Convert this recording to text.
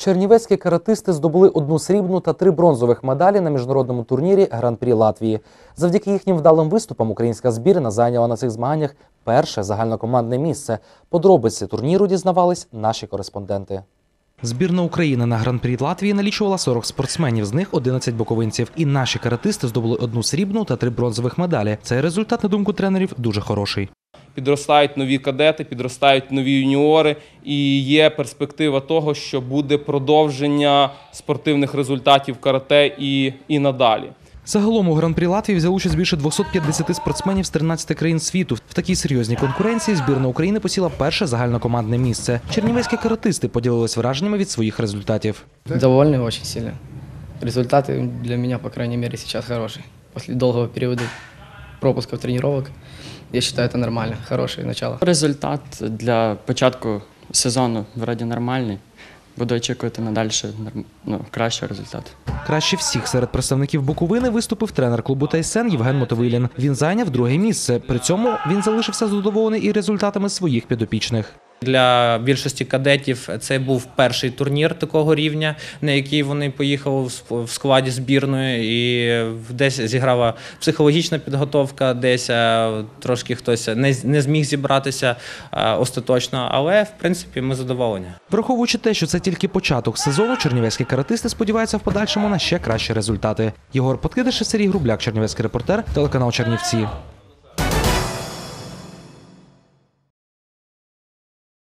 Чернівецькі каратисти здобули одну срібну та три бронзових медалі на міжнародному турнірі Гран-прі Латвії. Завдяки їхнім вдалим виступам українська збірна зайняла на цих змаганнях перше загальнокомандне місце. Подробиці турніру дізнавались наші кореспонденти. Збірна України на гран-прі Латвії налічувала 40 спортсменів, з них 11 боковинців. І наші каратисти здобули одну срібну та три бронзових медалі. Цей результат, на думку тренерів, дуже хороший. Підростають нові кадети, підростають нові юніори, і є перспектива того, що буде продовження спортивних результатів карате і, і надалі. Загалом у гран-прі Латвії взяли участь більше 250 спортсменів з 13 країн світу. В такій серйозній конкуренції збірна України посіла перше загальнокомандне місце. Чернівецькі каратисти поділились враженнями від своїх результатів. Довольны очень сильно. Результаты для меня, по крайней мере, сейчас хорошие. После долгого периода пропусков тренировок, я считаю, это нормально, хорошее начало. Результат для початку сезону вроді нормальний. Буду очікувати надалі ну, кращий результат. Краще всіх серед представників Буковини виступив тренер клубу Тайсен Євген Мотовилін. Він зайняв друге місце. При цьому він залишився задоволений і результатами своїх підопічних. Для більшості кадетів це був перший турнір такого рівня, на який вони поїхали в складі збірної, і десь зіграла психологічна підготовка, десь е, трошки хтось не, зміг зібратися е, остаточно, але в принципі ми задоволені. Враховуючи те, що це тільки початок сезону, чернівецькі каратисти сподіваються в подальшому на ще кращі результати. Єгор Подкидиш, Сергій Грубляк, Чернівецький репортер, телеканал Чернівці.